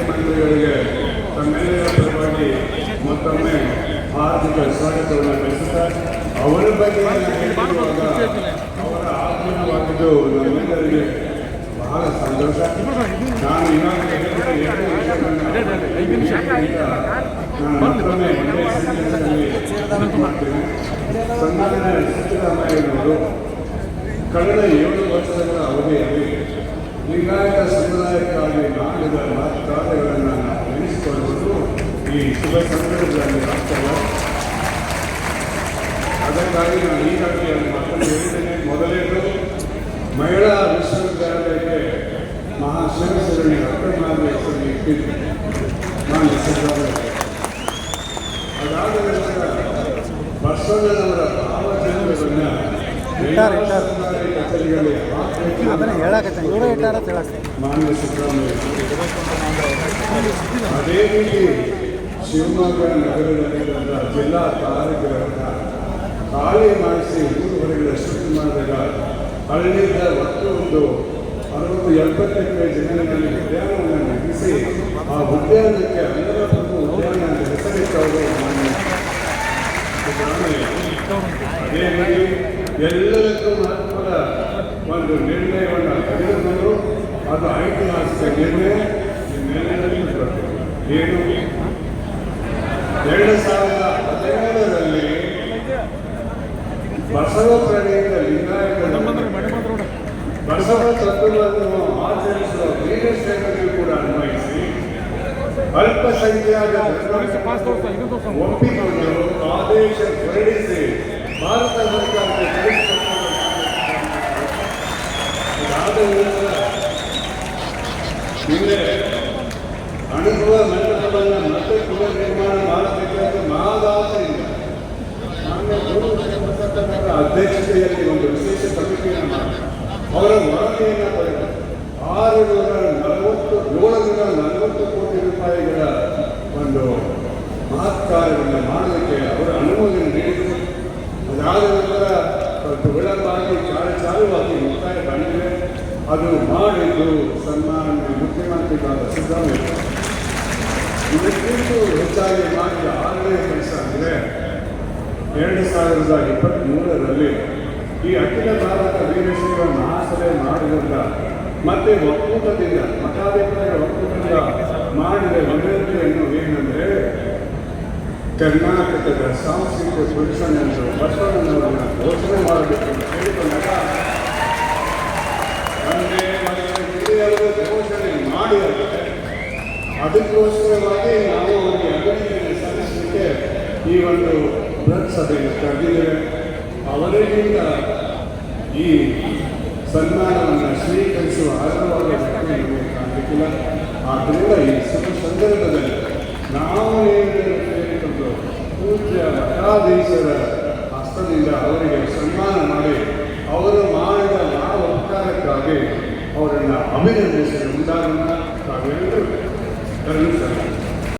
ಮಂತ್ರಿಗಳಿಗೆ ತಮ್ಮೆಲ್ಲರ ಪರವಾಗಿ ಮತ್ತೊಮ್ಮೆ ಹಾರ್ದಿಕ ಸ್ವಾಗತವನ್ನು ಬಯಸುತ್ತಾ ಅವರ ಬಗ್ಗೆ ಅವರ ಆಗಮನವಾಗಿದ್ದು ನಮ್ಮೆಲ್ಲರಿಗೆ ಬಹಳ ಸಂತೋಷ. ನಾನು ಇನ್ನೊಂದು ನಾನು ಮತ್ತೊಮ್ಮೆ ಮಾಡ್ತೇನೆ ಸನ್ಮಾನ್ಯ ಸಿದ್ದರಾಮಯ್ಯನವರು ಕಳೆದ ಏಳು ವರ್ಷಗಳ ಅವಧಿಯಲ್ಲಿ ಲಿಂಗಾಯತ ಸಮುದಾಯಕ್ಕಾಗಿ ಮಾಡಿದ ಕಾರ್ಯಗಳನ್ನು ನಾವು ನೆನೆಸಿಕೊಳ್ಳುವುದು ಈ ಶುಭ ಸಂದರ್ಭದಲ್ಲಿ ಆಗ್ತದೆ ಅದಕ್ಕಾಗಿ ನಾನು ಈಗಾಗಲೇ ಮಾತನ್ನು ಹೇಳಿದ್ದೇನೆ ಮೊದಲೇದು ಮಹಿಳಾ ವಿಶ್ವವಿದ್ಯಾಲಯಕ್ಕೆ ಮಹಾಶಿವಸರಣಿ ರಕ್ತಮಾರ್ಗ ಹೆಸರು ಇಟ್ಟಿದ್ದು ನಾನು ಸಿದ್ದರಾಮಯ್ಯ ಅದಾದ ನಂತರ ಬಸವಣ್ಣನವರ ಭಾವಚಿತ್ರವನ್ನು ಅದನ್ನ ಹೇಳಕತ್ತೆ ಇವರು ಇಟ್ಟಾರ ಅಂತ ಹೇಳಕ್ಕೆ. ಮಾನ್ಯ ಸಿದ್ದರಾಮಯ್ಯ. ಅದೇ ರೀತಿ ಶಿವಮೊಗ್ಗ ನಗರದಲ್ಲಿರುವಂಥ ಜಿಲ್ಲಾ ತಾಲೂಕುಗಳನ್ನು ಖಾಲಿ ಮಾಡಿಸಿ ಊರು ಹೊರಗಡೆ ಶುರು ಮಾಡಿದಾಗ ಹಳ್ಳಿಯಿಂದ ಒಟ್ಟು ಒಂದು ಅರವತ್ತು ಎಪ್ಪತ್ತು ಎಕರೆ ಜಮೀನಿನಲ್ಲಿ ಉದ್ಯಾನವನ್ನು ನಿರ್ಮಿಸಿ ಆ ಉದ್ಯಾನಕ್ಕೆ ಅಂದರ ಪ್ರಭು ಉದ್ಯಾನ ಹೆಸರಿಟ್ಟವರು ಅದೇ ರೀತಿ ಎಲ್ಲದಕ್ಕೂ ಮಹತ್ವದ ಒಂದು ನಿರ್ಣಯವನ್ನು ತೆಗೆದುಕೊಂಡು ಅದು ಐತಿಹಾಸಿಕ ನಿರ್ಣಯ. ಗೊತ್ತು. ಏನು? ಎರಡು ಸಾವಿರದ ಹದಿನೇಳರಲ್ಲಿ ಬಸವ ಪ್ರಣಯದ ಲಿಂಗಾಯತ ಬಸವ ತತ್ವವನ್ನು ಆಚರಿಸುವ ಸೇವೆಗಳು ಕೂಡ ಅನ್ವಯಿಸಿ ಅಲ್ಪಸಂಖ್ಯಾತ ಒಪ್ಪಿಕೊಂಡು ಆದೇಶ ಹೊರಡಿಸಿ ಭಾರತ ಸರ್ಕಾರಕ್ಕೆ ಹಿಂದೆ ಅನುಭವ ಮಂಟಪವನ್ನು ಶ್ರೀಮಂತಪ್ಪನವರ ಅಧ್ಯಕ್ಷತೆಯಲ್ಲಿ ಒಂದು ವಿಶೇಷ ಸಮಿತಿಯನ್ನು ಮಾಡಿ ಅವರ ವರದಿಯನ್ನು ಪಡೆದ ಆರು ನೂರ ನಲವತ್ತು ಏಳುನೂರ ನಲವತ್ತು ಕೋಟಿ ರೂಪಾಯಿಗಳ ಒಂದು ಮಹತ್ ಕಾರ್ಯವನ್ನು ಮಾಡಲಿಕ್ಕೆ ಅವರು ಅನುಮೋದನೆ ನೀಡಿದರು. ಅದಾದ ನಂತರ ವಿಳಂಬಾಗಿ ಕಾರ್ಯ ಚಾಲುವಾಗಿ ಮುಕ್ತಾಯ ಬಂದಿದೆ ಅದು ಮಾಡಿದ್ದು ಸನ್ಮಾನ್ಯ ಮುಖ್ಯಮಂತ್ರಿಗಳಾದ ಸಿದ್ದರಾಮಯ್ಯ. ಇದಕ್ಕಿಂತ ಹೆಚ್ಚಾಗಿ ಮಾಡಿದ ಆರನೇ ಕೆಲಸ ಅಂದರೆ ಎರಡು ಸಾವಿರದ ಇಪ್ಪತ್ತ್ಮೂರರಲ್ಲಿ ಈ ಅಖಿಲ ಭಾರತ ವೀರಶೈವ ಮಹಾಸಭೆ ಮಾಡಿದಂಥ ಮತ್ತೆ ಒಕ್ಕೂಟದಿಂದ ಮಠಾಧಿಪತಿಗಳ ಒಕ್ಕೂಟದಿಂದ ಮಾಡಿದ ವಿನಂತಿಯನ್ನು ಏನಂದರೆ, ಕರ್ನಾಟಕದ ಸಾಂಸ್ಕೃತಿಕ ಪುರುಷನನ್ನು ಬಸವಣ್ಣನವರನ್ನು ಘೋಷಣೆ ಮಾಡಬೇಕು ಅಂತ ಹೇಳಿಕೊಂಡಾಗ ಹಿರಿಯರು ಘೋಷಣೆ ಮಾಡಿದರೆ ಅದಕ್ಕೋಸ್ಕರವಾಗಿ ನಾವು ಅವರಿಗೆ ಅಭಿನಂದನೆ ಸಲ್ಲಿಸಲಿಕ್ಕೆ ಈ ಒಂದು ಬೃಹತ್ ಸಭೆಯನ್ನು ಕರೆದಿದ್ದೇವೆ ಅವರಿಗಿಂತ ಈ ಸನ್ಮಾನವನ್ನು ಸ್ವೀಕರಿಸುವ ಅರ್ಹವಾದ ವ್ಯಕ್ತಿ ನಮಗೆ ಕಾಣಲಿಕ್ಕಿಲ್ಲ. ಆದ್ದರಿಂದ ಈ ಸಂದರ್ಭದಲ್ಲಿ ನಾವು ಏನು ಪೂಜ್ಯ ಮಠಾಧೀಶರ ಹಸ್ತದಿಂದ ಅವರಿಗೆ ಸನ್ಮಾನ ಮಾಡಿ ಅವರು